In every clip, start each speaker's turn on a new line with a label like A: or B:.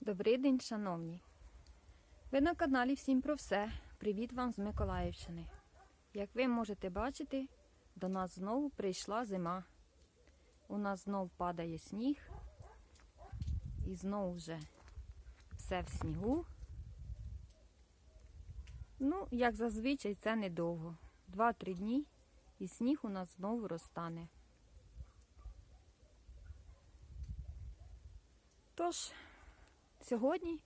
A: Добрий день, шановні! Ви на каналі Всім про все. Привіт вам з Миколаївщини. Як ви можете бачити, до нас знову прийшла зима. У нас знов падає сніг. І знову вже все в снігу. Ну, як зазвичай, це недовго. Два-три дні і сніг у нас знову розтане. Тож, Сьогодні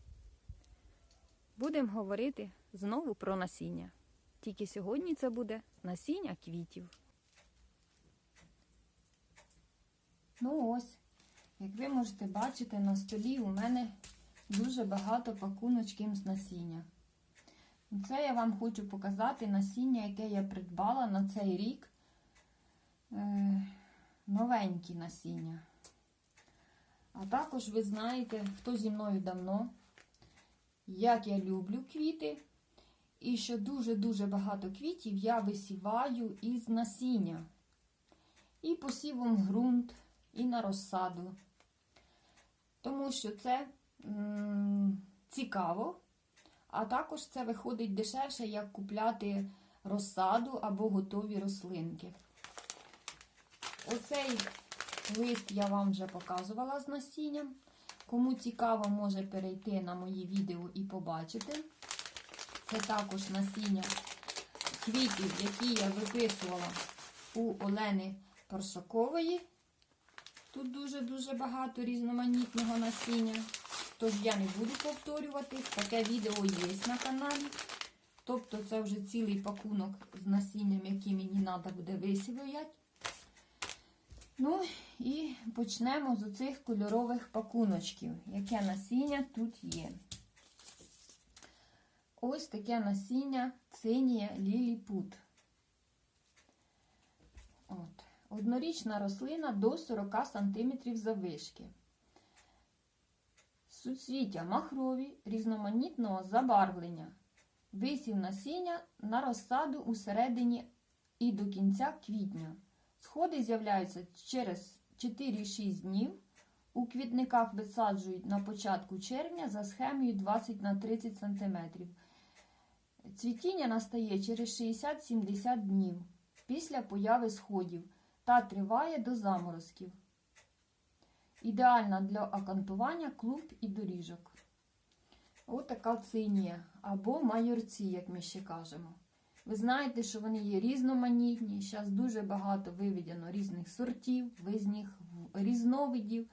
A: будемо говорити знову про насіння. Тільки сьогодні це буде насіння квітів. Ну ось, як ви можете бачити, на столі у мене дуже багато пакуночків з насіння. Це я вам хочу показати насіння, яке я придбала на цей рік. Е, новенькі насіння. А також ви знаєте, хто зі мною давно, як я люблю квіти. І що дуже-дуже багато квітів я висіваю із насіння. І посівом ґрунт, і на розсаду. Тому що це цікаво, а також це виходить дешевше, як купляти розсаду або готові рослинки. Оцей Лист я вам вже показувала з насінням. Кому цікаво, може перейти на мої відео і побачити. Це також насіння квітів, які я виписувала у Олени Паршакової. Тут дуже-дуже багато різноманітного насіння. Тож я не буду повторювати. Таке відео є на каналі. Тобто це вже цілий пакунок з насінням, який мені треба буде висівати. Ну і почнемо з оцих кольорових пакуночків, яке насіння тут є. Ось таке насіння цинія ліліпут. От. Однорічна рослина до 40 см завишки. Суцвіття махрові, різноманітного забарвлення. Висів насіння на розсаду у середині і до кінця квітня. Сходи з'являються через 4-6 днів. У квітниках висаджують на початку червня за схемою 20 на 30 см. Цвітіння настає через 60-70 днів після появи сходів та триває до заморозків. Ідеальна для акантування клуб і доріжок. Ось така цинія або майорці, як ми ще кажемо. Ви знаєте, що вони є різноманітні. Зараз дуже багато виведено різних сортів, різних різновидів.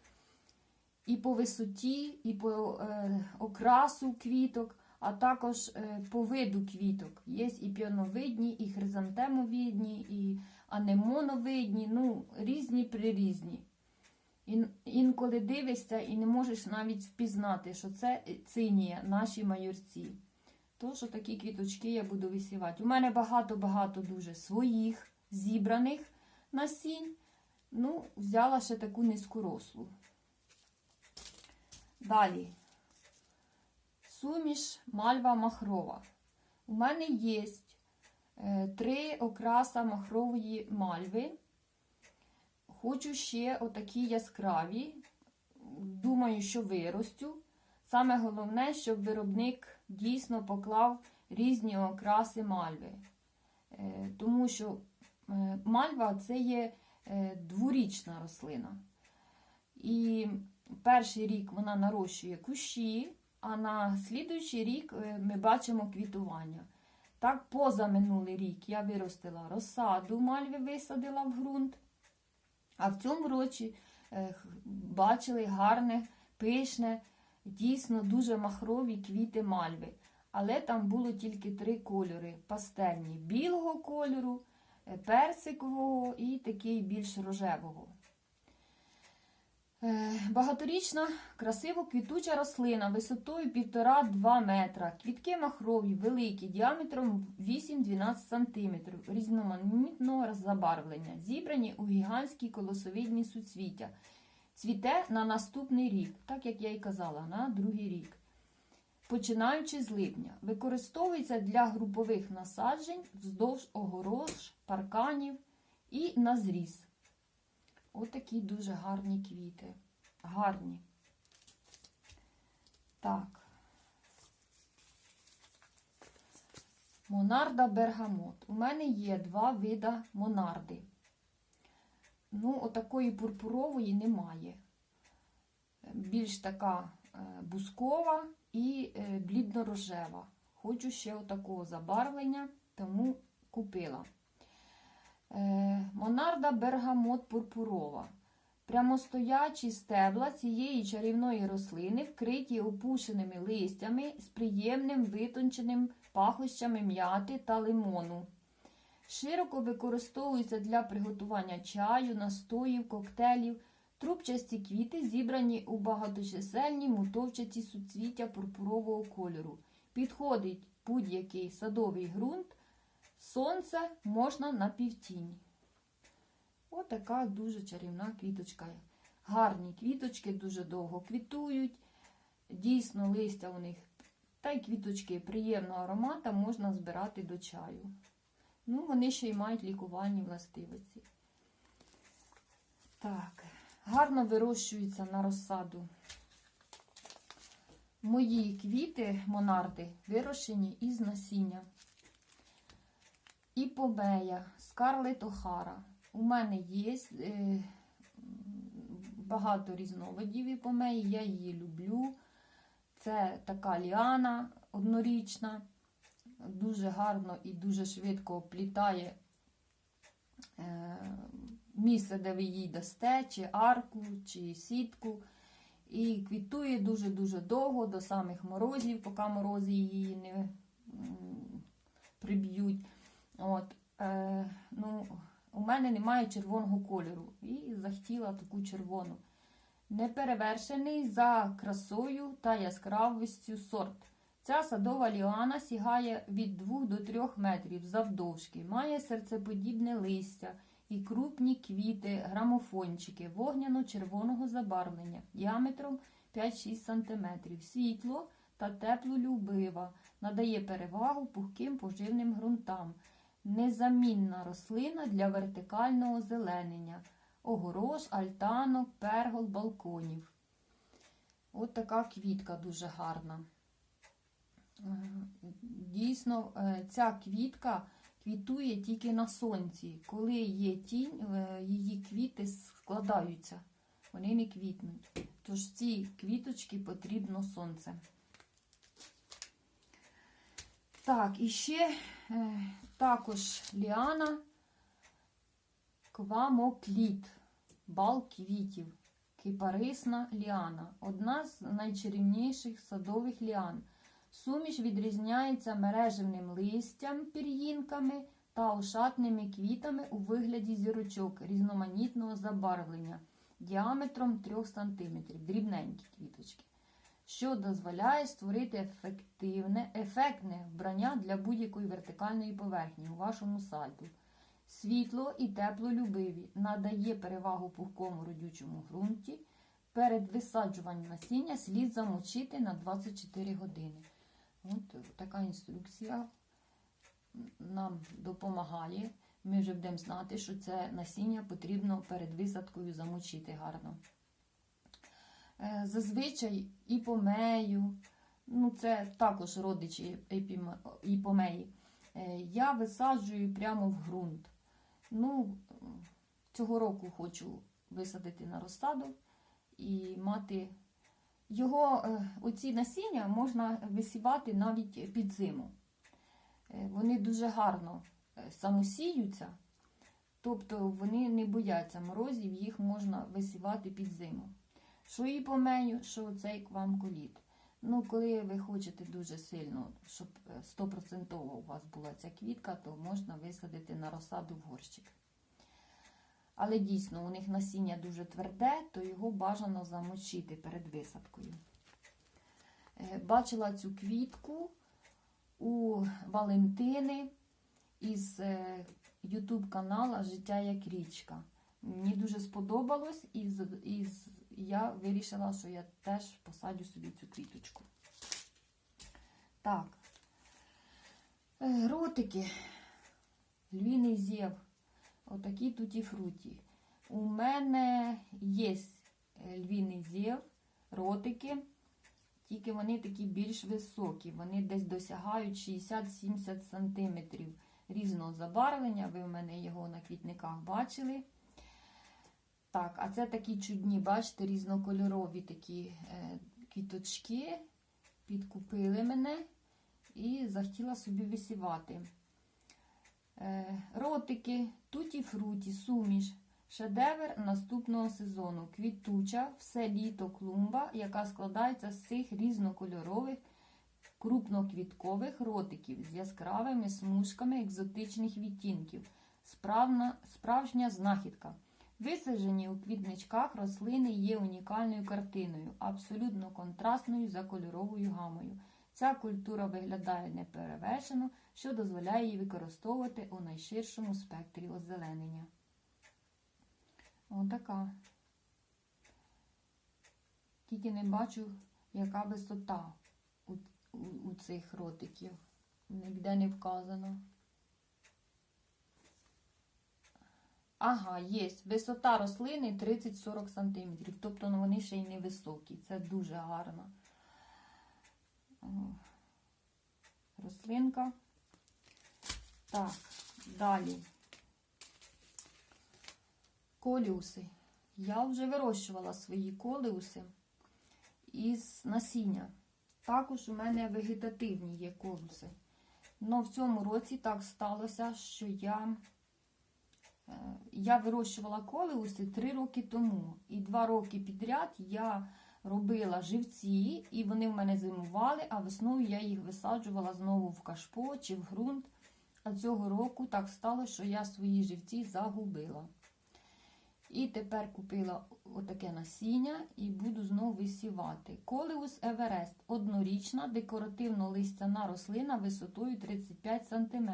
A: І по висоті, і по е, окрасу квіток, а також е, по виду квіток. Є і піоновидні, і хризантемовидні, і анемоновидні, ну, різні прирізні. І, інколи дивишся і не можеш навіть впізнати, що це цинія, наші майорці. Тож такі квіточки я буду висівати. У мене багато-багато дуже своїх зібраних насінь. Ну, взяла ще таку низькорослу. Далі суміш мальва махрова. У мене є е, три окраса махрової мальви. Хочу ще отакі яскраві. Думаю, що виростю. Саме головне, щоб виробник дійсно поклав різні окраси мальви. Е, тому що е, мальва це є е, дворічна рослина. І перший рік вона нарощує кущі, а на слідуючий рік ми бачимо квітування. Так, поза минулий рік я виростила розсаду, мальви висадила в ґрунт. А в цьому році бачили гарне, пишне дійсно дуже махрові квіти мальви. Але там було тільки три кольори: пастельні білого кольору, е, персикового і такий більш рожевого. Е, багаторічна, красиво квітуча рослина висотою 1,5-2 метра. Квітки махрові, великі, діаметром 8-12 см, різноманітного забарвлення, зібрані у гігантські колосовидні суцвіття. Цвіте на наступний рік, так як я і казала, на другий рік. Починаючи з липня, використовується для групових насаджень вздовж огорож, парканів і на зріз. Отакі дуже гарні квіти. Гарні. Так. Монарда бергамот. У мене є два вида монарди. Ну, отакої пурпурової немає. Більш така е, бускова і е, блідно-рожева. Хочу ще отакого забарвлення, тому купила. Е, Монарда бергамот пурпурова. Прямостоячі стебла цієї чарівної рослини вкриті опушеними листями з приємним витонченим пахощами м'яти та лимону. Широко використовуються для приготування чаю, настоїв, коктейлів. Трубчасті квіти зібрані у багаточисельні мотовчаті суцвіття пурпурового кольору. Підходить будь-який садовий ґрунт, сонце можна на півтінь. Отака дуже чарівна квіточка. Гарні квіточки дуже довго квітують. Дійсно, листя у них та й квіточки приємного аромата можна збирати до чаю. Ну, вони ще й мають лікувальні властивості. Так, гарно вирощуються на розсаду. Мої квіти, монарди, вирощені із насіння. Іпомея, Скарлет Охара. У мене є е, багато різновидів іпомеї, я її люблю. Це така ліана однорічна, дуже гарно і дуже швидко оплітає е, місце, де ви її дасте, чи арку, чи сітку. І квітує дуже-дуже довго, до самих морозів, поки морози її не приб'ють. От, е, ну, у мене немає червоного кольору і захотіла таку червону. Неперевершений за красою та яскравістю сорт. Ця садова ліана сягає від 2 до 3 метрів завдовжки, має серцеподібне листя і крупні квіти, грамофончики вогняно-червоного забарвлення діаметром 5-6 см. Світло та теплолюбива, надає перевагу пухким поживним ґрунтам. Незамінна рослина для вертикального зеленення, огорош, альтанок, пергол, балконів. От така квітка дуже гарна. Е, Дійсно, е, ця квітка квітує тільки на сонці. Коли є тінь, е, її квіти складаються, вони не квітнуть. Тож ці квіточки потрібно сонце. Так, і ще також ліана квамокліт, бал квітів, кипарисна ліана, одна з найчарівніших садових ліан. Суміш відрізняється мережевним листям, пір'їнками та ошатними квітами у вигляді зірочок різноманітного забарвлення діаметром 3 см, дрібненькі квіточки, що дозволяє створити ефективне, ефектне вбрання для будь-якої вертикальної поверхні у вашому саду. Світло і теплолюбиві надає перевагу пухкому родючому ґрунті. Перед висаджуванням насіння слід замочити на 24 години. От така інструкція нам допомагає. Ми вже будемо знати, що це насіння потрібно перед висадкою замочити гарно. Е, Зазвичай іпомею, ну це також родичі іпомеї, е, я висаджую прямо в ґрунт. Ну, цього року хочу висадити на розсаду і мати його, е, оці насіння можна висівати навіть під зиму. Е, Вони дуже гарно е, самосіються, тобто вони не бояться морозів, їх можна висівати під зиму. Що і помею, що цей квамколіт. Ну, коли ви хочете дуже сильно, щоб е, 100% у вас була ця квітка, то можна висадити на розсаду в горщик. Але дійсно у них насіння дуже тверде, то його бажано замочити перед висадкою. Е, Бачила цю квітку у Валентини із е, YouTube канала Життя як річка. Мені дуже сподобалось, і, і я вирішила, що я теж посадю собі цю квіточку. Так. Е, Ротики. Львіний зєв. Отакі туті фруті. У мене є львіний зіл, ротики, тільки вони такі більш високі. Вони десь досягають 60-70 см різного забарвлення. Ви в мене його на квітниках бачили. Так, а це такі чудні, бачите, різнокольорові такі е, квіточки. Підкупили мене і захотіла собі висівати. Е, ротики, туті-фруті, суміш. Шедевр наступного сезону. Квітуча, все літо клумба, яка складається з цих різнокольорових крупноквіткових ротиків з яскравими смужками екзотичних відтінків. Справна, справжня знахідка. Висаджені у квітничках рослини є унікальною картиною, абсолютно контрастною за кольоровою гамою. Ця культура виглядає неперевершено, що дозволяє її використовувати у найширшому спектрі озеленення. Отака. Тільки не бачу, яка висота у, у, у цих ротиків. Ніде не вказано. Ага, є. Висота рослини 30-40 см. Тобто ну, вони ще й не високі. Це дуже гарно. Рослинка. Так, далі. Коліуси. Я вже вирощувала свої коліуси із насіння. Також у мене вегетативні є колуси. Но в цьому році так сталося, що я Е, Я вирощувала колеуси три роки тому. І два роки підряд я робила живці, і вони в мене зимували, а весною я їх висаджувала знову в кашпо чи в ґрунт. А цього року так стало, що я свої живці загубила. І тепер купила отаке насіння і буду знову висівати. Колеус Еверест однорічна декоративно-листяна рослина висотою 35 см.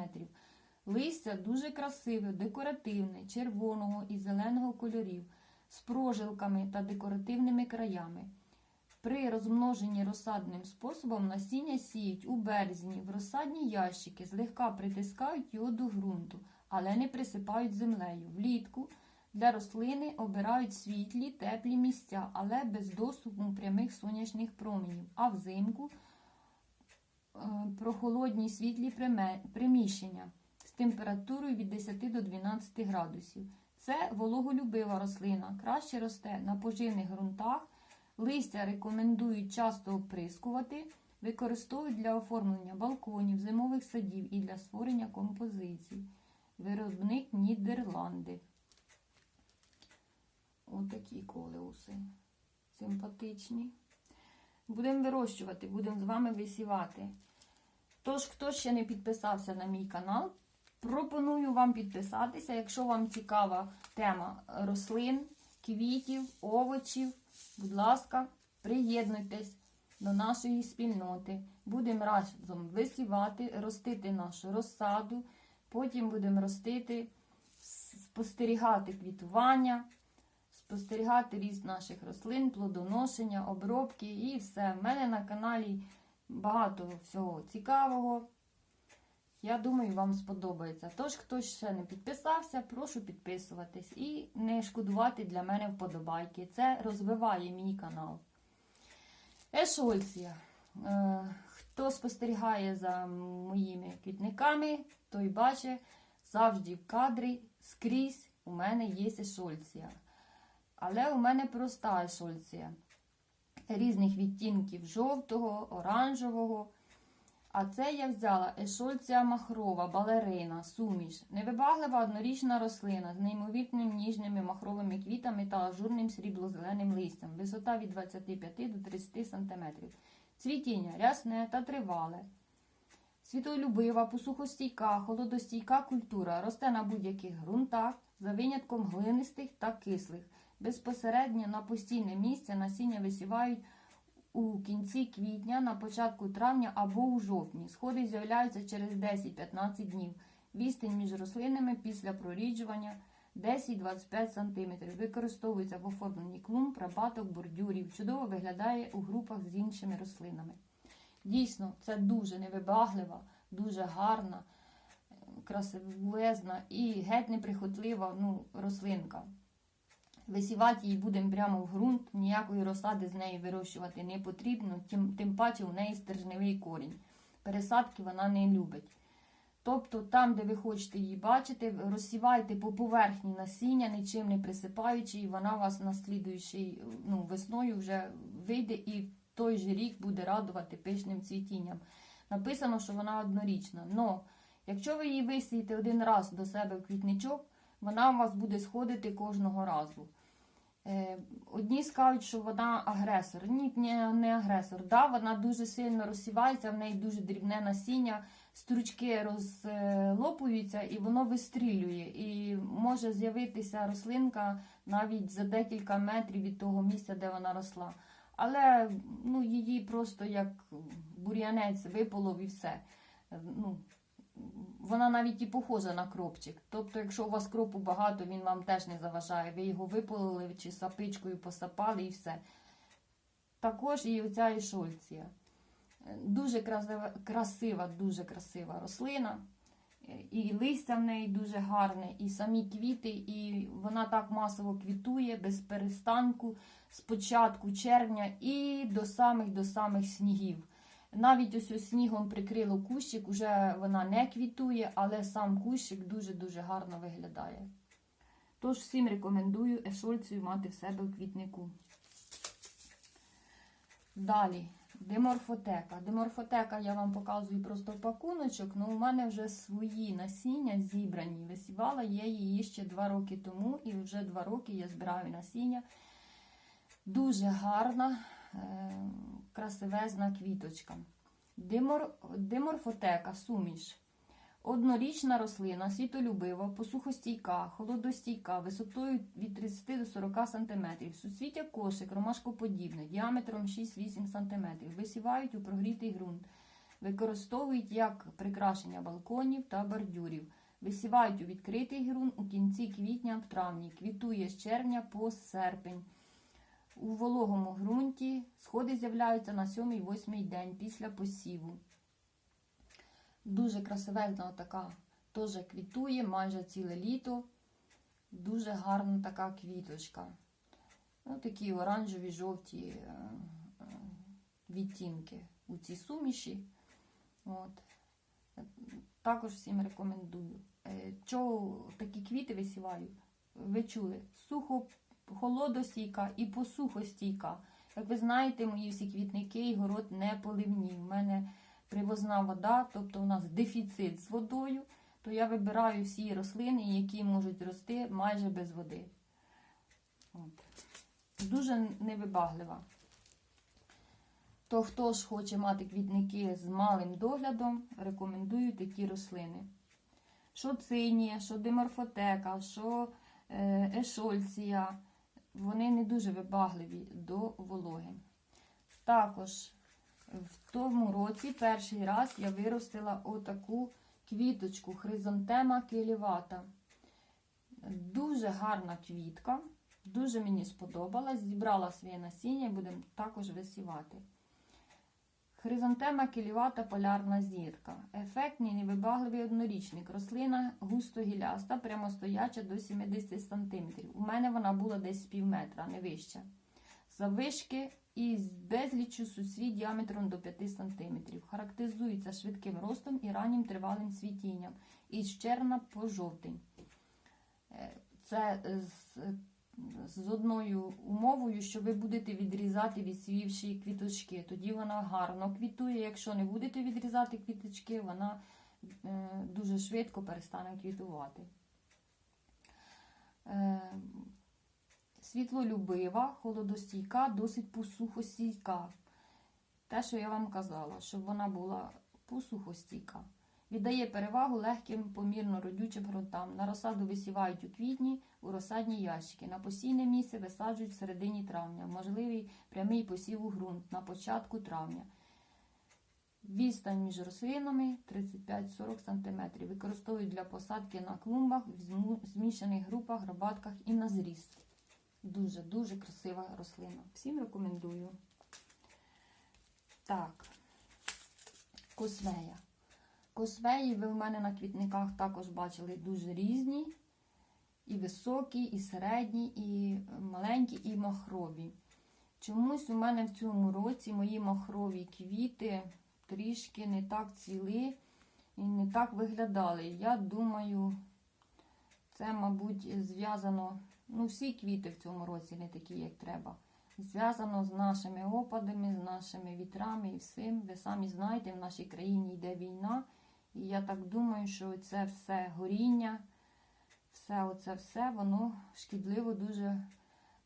A: Листя дуже красиве, декоративне, червоного і зеленого кольорів, з прожилками та декоративними краями. При розмноженні розсадним способом насіння сіють у березні в розсадні ящики, злегка притискають його до ґрунту, але не присипають землею. Влітку для рослини обирають світлі, теплі місця, але без доступу прямих сонячних променів, а взимку е, прохолодні світлі приміщення з температурою від 10 до 12 градусів. Це вологолюбива рослина, краще росте на поживних ґрунтах. Листя рекомендують часто оприскувати, використовують для оформлення балконів, зимових садів і для створення композицій. Виробник Нідерланди. Отакі колеуси. Симпатичні. Будемо вирощувати, будемо з вами висівати. Тож, хто ще не підписався на мій канал, пропоную вам підписатися, якщо вам цікава тема рослин, квітів, овочів. Будь ласка, приєднуйтесь до нашої спільноти. Будемо разом висівати, ростити нашу розсаду. Потім будемо ростити, спостерігати квітування, спостерігати ріст наших рослин, плодоношення, обробки і все. В мене на каналі багато всього цікавого. Я думаю, вам сподобається. Тож, хто ще не підписався, прошу підписуватись і не шкодувати для мене вподобайки. Це розвиває мій канал. Ешольція. Е, Хто спостерігає за моїми квітниками, той бачить завжди в кадрі скрізь у мене є ешольція. Але у мене проста ешольція. Різних відтінків жовтого, оранжевого. А це я взяла ешольція махрова, балерина, суміш, невибаглива однорічна рослина з неймовірними ніжними махровими квітами та ажурним срібло-зеленим листям, висота від 25 до 30 см. Цвітіння рясне та тривале. Світолюбива, посухостійка, холодостійка культура росте на будь-яких ґрунтах, за винятком глинистих та кислих. Безпосередньо на постійне місце насіння висівають у кінці квітня, на початку травня або у жовтні. Сходи з'являються через 10-15 днів. Відстань між рослинами після проріджування 10-25 см. Використовується в оформленні клумб, прабаток, бордюрів. Чудово виглядає у групах з іншими рослинами. Дійсно, це дуже невибаглива, дуже гарна, красивезна і геть неприхотлива ну, рослинка. Висівати її будемо прямо в ґрунт, ніякої розсади з неї вирощувати не потрібно, тим, тим паче в неї стержневий корінь. Пересадки вона не любить. Тобто там, де ви хочете її бачити, розсівайте по поверхні насіння, нічим не присипаючи, і вона вас на слідуючий, ну, весною вже вийде і в той же рік буде радувати пишним цвітінням. Написано, що вона однорічна. Но якщо ви її висієте один раз до себе в квітничок, вона у вас буде сходити кожного разу. Е, Одні скажуть, що вона агресор. Ні, не, агресор. Да, вона дуже сильно розсівається, в неї дуже дрібне насіння, стручки розлопуються і воно вистрілює. І може з'явитися рослинка навіть за декілька метрів від того місця, де вона росла. Але ну, її просто як бур'янець виполов і все. Е, Ну, вона навіть і похожа на кропчик. Тобто, якщо у вас кропу багато, він вам теж не заважає. Ви його виполили чи сапичкою посапали і все. Також і оця ішольція. Дуже красива, красива, дуже красива рослина. І листя в неї дуже гарне, і самі квіти, і вона так масово квітує без перестанку з початку червня і до самих до самих снігів. Навіть ось ось снігом прикрило кущик, уже вона не квітує, але сам кущик дуже-дуже гарно виглядає. Тож всім рекомендую ешольцію мати в себе у квітнику. Далі, деморфотека. Деморфотека я вам показую просто пакуночок, але у мене вже свої насіння зібрані. Висівала я її ще 2 роки тому, і вже 2 роки я збираю насіння. Дуже гарна, е, красивезна квіточка. Димор, диморфотека, суміш. Однорічна рослина, світолюбива, посухостійка, холодостійка, висотою від 30 до 40 см. Суцвіття кошик, ромашкоподібне, діаметром 6-8 см. Висівають у прогрітий ґрунт. Використовують як прикрашення балконів та бордюрів. Висівають у відкритий ґрунт у кінці квітня в травні. Квітує з червня по серпень. У вологому ґрунті сходи з'являються на 7-8 день після посіву. Дуже красивезна така теж квітує майже ціле літо. Дуже гарна така квіточка. Ну, такі оранжеві жовті е, е, відтінки у цій суміші. От. Також всім рекомендую. Е, Чого такі квіти висіваю? Ви чули? Сухо холодостійка і посухостійка. Як ви знаєте, мої всі квітники і город не поливні. У мене привозна вода, тобто у нас дефіцит з водою, то я вибираю всі рослини, які можуть рости майже без води. От. Дуже невибаглива. То хто ж хоче мати квітники з малим доглядом, рекомендую такі рослини. Що цинія, що деморфотека, що е, ешольція, вони не дуже вибагливі до вологи. Також в тому році перший раз я виростила отаку квіточку хризантема келівата. Дуже гарна квітка, дуже мені сподобалась. Зібрала своє насіння і будемо також висівати. Хризантема келівата полярна зірка. Ефектний невибагливий однорічник. Рослина густогіляста, прямостояча до 70 см. У мене вона була десь з пів метра, не вища. Завишки із безліччю суцвіт діаметром до 5 см. Характеризується швидким ростом і раннім тривалим цвітінням. Із червня по жовтень. Е, Це з, з одною умовою, що ви будете відрізати відсвівші квіточки. Тоді вона гарно квітує. Якщо не будете відрізати квіточки, вона е, дуже швидко перестане квітувати. Е, світлолюбива, холодостійка, досить посухостійка. Те, що я вам казала, щоб вона була посухостійка. Віддає перевагу легким, помірно родючим ґрунтам. На розсаду висівають у квітні у розсадні ящики. На постійне місце висаджують в середині травня. Можливий прямий посів у ґрунт на початку травня. Відстань між рослинами 35-40 см. Використовують для посадки на клумбах, в змішаних групах, гробатках і на зріз. Дуже-дуже красива рослина. Всім рекомендую. Так, косвея. Косвеї ви в мене на квітниках також бачили дуже різні. і високі, і середні, і маленькі, і махрові. Чомусь у мене в цьому році мої махрові квіти трішки не так цвіли і не так виглядали. Я думаю, це, мабуть, зв'язано. Ну, всі квіти в цьому році не такі, як треба. Зв'язано з нашими опадами, з нашими вітрами і всім. Ви самі знаєте, в нашій країні йде війна. І я так думаю, що це все горіння, все оце все, воно шкідливо дуже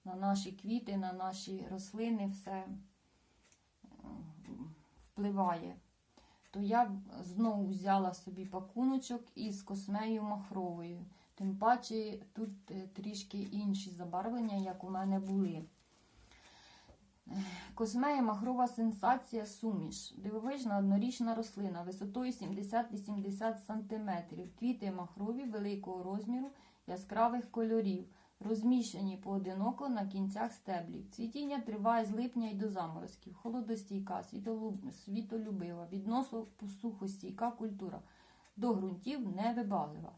A: на наші квіти, на наші рослини, все впливає. То я знову взяла собі пакуночок із космею махровою. Тим паче тут е, трішки інші забарвлення, як у мене були. Космея махрова сенсація суміш. Дивовижна однорічна рослина висотою 70-80 см. Квіти махрові великого розміру, яскравих кольорів, розміщені поодиноко на кінцях стеблів. Цвітіння триває з липня й до заморозків. Холодостійка, світолюб- світолюбива, відносу сухостійка культура. До ґрунтів невибаглива.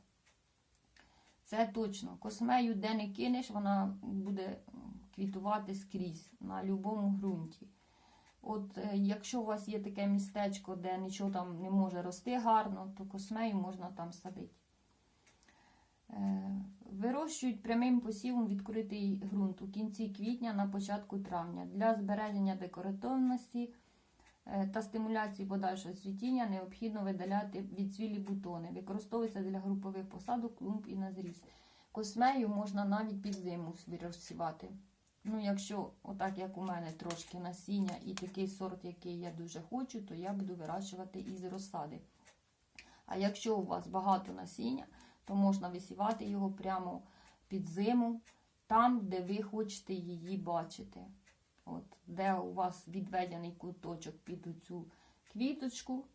A: Це точно. Космею де не кинеш, вона буде квітувати скрізь на будь-якому ґрунті. От е, якщо у вас є таке містечко, де нічого там не може рости гарно, то космею можна там садити. Е, Вирощують прямим посівом відкритий ґрунт у кінці квітня на початку травня. Для збереження декоративності е, та стимуляції подальшого цвітіння необхідно видаляти відцвілі бутони. Використовується для групових посадок, клумб і на зріз. Космею можна навіть під зиму розсівати. Ну, якщо, отак як у мене трошки насіння і такий сорт, який я дуже хочу, то я буду вирощувати із розсади. А якщо у вас багато насіння, то можна висівати його прямо під зиму, там, де ви хочете її бачити. От, де у вас відведений куточок під цю квіточку,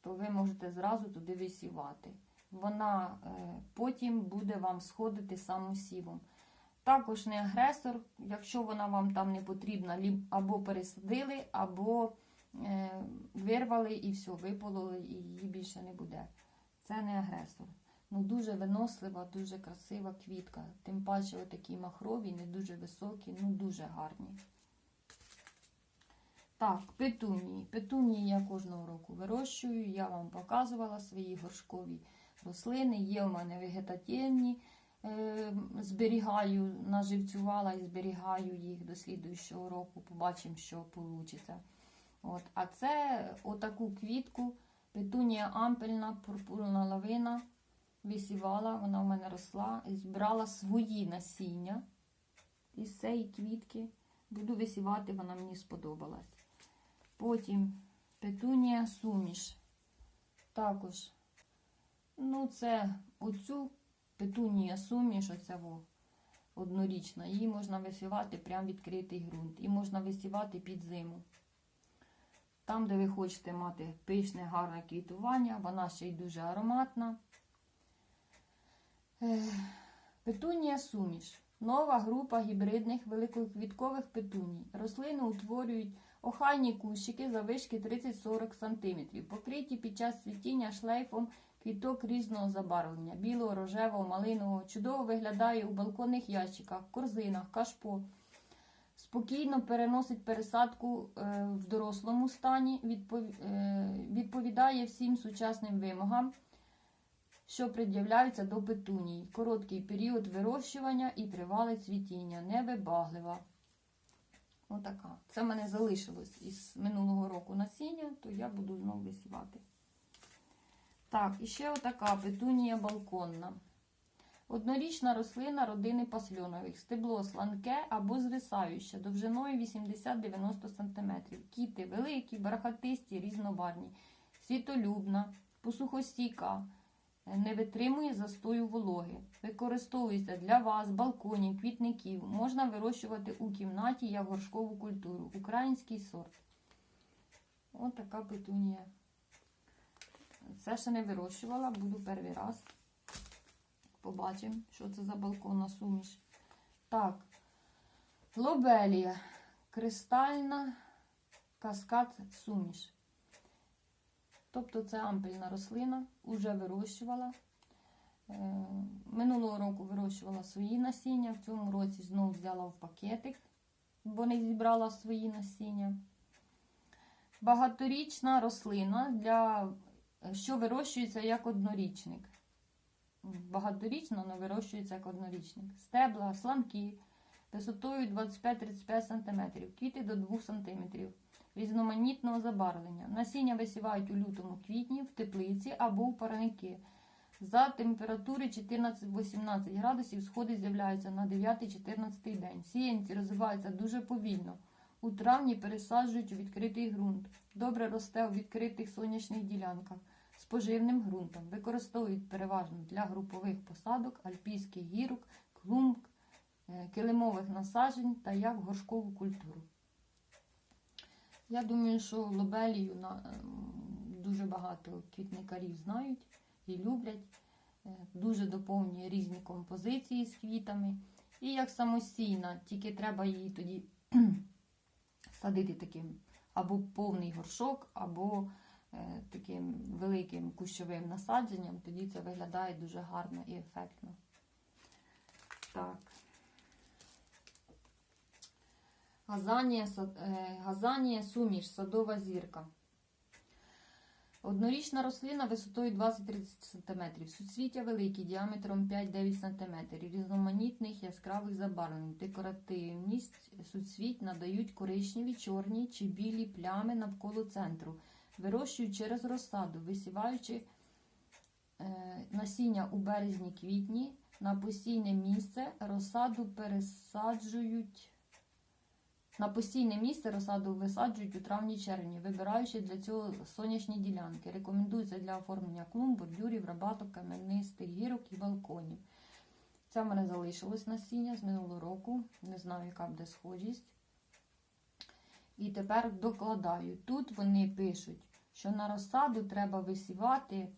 A: то ви можете зразу туди висівати. Вона е, потім буде вам сходити самосівом. Також не агресор, якщо вона вам там не потрібна, або пересадили, або е, вирвали і все, випололи, і її більше не буде. Це не агресор. Ну, дуже винослива, дуже красива квітка. Тим паче отакі махрові, не дуже високі, ну дуже гарні. Так, петунії. Петунії я кожного року вирощую. Я вам показувала свої горшкові рослини. Є у мене вегетативні, зберігаю, наживцювала і зберігаю їх до слідуючого року. Побачимо, що вийде. От. А це отаку квітку, петунія ампельна, пурпурна лавина. Висівала, вона в мене росла і збирала свої насіння із цієї квітки. Буду висівати, вона мені сподобалась. Потім петунія суміш. Також, ну, це оцю петунія суміш, оця однорічна. Її можна висівати прямо відкритий ґрунт. І можна висівати під зиму. Там, де ви хочете мати пишне, гарне квітування, вона ще й дуже ароматна. Петунія суміш. Нова група гібридних великоквіткових петуній. Рослини утворюють охайні кущики завишки 30-40 см, покриті під час цвітіння шлейфом квіток різного забарвлення білого, рожевого, малинового. Чудово виглядає у балконних ящиках, корзинах, кашпо. Спокійно переносить пересадку е, в дорослому стані, е, відповідає всім сучасним вимогам що пред'являються до петуній. Короткий період вирощування і тривале цвітіння. Невибаглива. Отака. Це в мене залишилось із минулого року насіння, то я буду знову висівати. Так, і ще отака петунія балконна. Однорічна рослина родини пасльонових. Стебло сланке або звисаюче, довжиною 80-90 см. Кіти великі, бархатисті, різнобарвні, світолюбна, посухостійка не витримує застою вологи. Використовується для вас, балконів, квітників. Можна вирощувати у кімнаті як горшкову культуру. Український сорт. Ось така петунія. Це ще не вирощувала, буду перший раз. Побачимо, що це за балконна суміш. Так, лобелія. Кристальна каскад суміш. Тобто це ампельна рослина, уже вирощувала. Е, Минулого року вирощувала свої насіння, в цьому році знову взяла в пакетик, бо не зібрала свої насіння. Багаторічна рослина, для, що вирощується як однорічник. Багаторічно, але вирощується як однорічник. Стебла, сламки висотою 25-35 см, квіти до 2 см, різноманітного забарвлення. Насіння висівають у лютому-квітні в теплиці або у парники. За температури 14-18 градусів сходи з'являються на 9-14 день. Сіянці розвиваються дуже повільно. У травні пересаджують у відкритий ґрунт. Добре росте у відкритих сонячних ділянках з поживним ґрунтом. Використовують переважно для групових посадок, альпійських гірок, клумб, е, килимових насаджень та як горшкову культуру. Я думаю, що лобелію ем, дуже багато квітникарів знають і люблять. Е, Дуже доповнює різні композиції з квітами. І як самостійна, тільки треба її тоді садити таким або повний горшок, або таким великим кущовим насадженням. Тоді це виглядає дуже гарно і ефектно. Так. Газанія, е, газанія суміш, садова зірка. Однорічна рослина висотою 20-30 см, суцвіття великі, діаметром 5-9 см, різноманітних яскравих забарвлень. Декоративність суцвіть надають коричневі, чорні чи білі плями навколо центру. Вирощують через розсаду, висіваючи е, насіння у березні-квітні на постійне місце, розсаду пересаджують. На постійне місце розсаду висаджують у травні-червні, вибираючи для цього сонячні ділянки. Рекомендується для оформлення клумб, бордюрів, рабаток, кам'янистих гірок і балконів. Це в мене залишилось насіння з минулого року. Не знаю, яка буде схожість. І тепер докладаю. Тут вони пишуть, що на розсаду треба висівати е,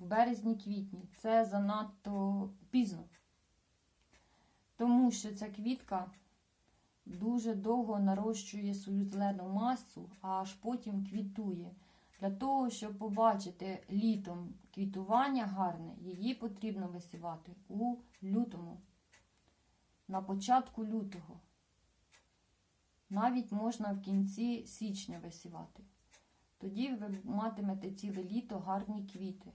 A: в березні-квітні. Це занадто пізно. Тому що ця квітка дуже довго нарощує свою зелену масу, а аж потім квітує. Для того, щоб побачити літом квітування гарне, її потрібно висівати у лютому, на початку лютого. Навіть можна в кінці січня висівати. Тоді ви матимете ціле літо гарні квіти.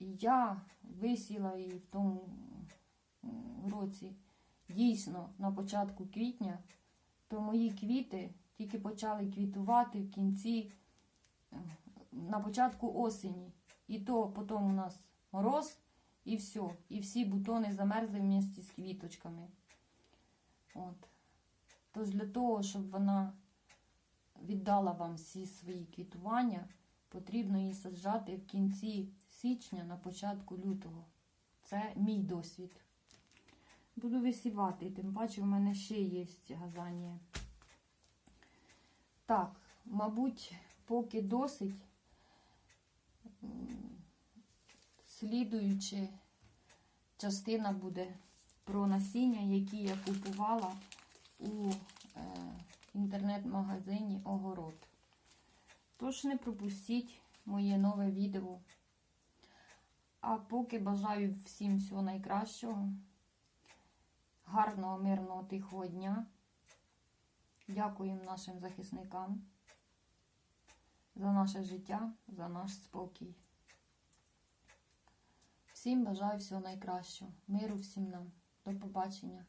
A: Я висіла її в тому році дійсно на початку квітня, то мої квіти тільки почали квітувати в кінці, на початку осені. І то потім у нас мороз, і все. І всі бутони замерзли в місті з квіточками. От. Тож для того, щоб вона віддала вам всі свої квітування, потрібно її саджати в кінці січня, на початку лютого. Це мій досвід. Буду висівати, тим паче в мене ще є газанія. Так, мабуть, поки досить. Слідуючи частина буде про насіння, які я купувала у е, інтернет-магазині Огород. Тож не пропустіть моє нове відео. А поки бажаю всім всього найкращого гарного, мирного, тихого дня. Дякуємо нашим захисникам за наше життя, за наш спокій. Всім бажаю всього найкращого. Миру всім нам. До побачення.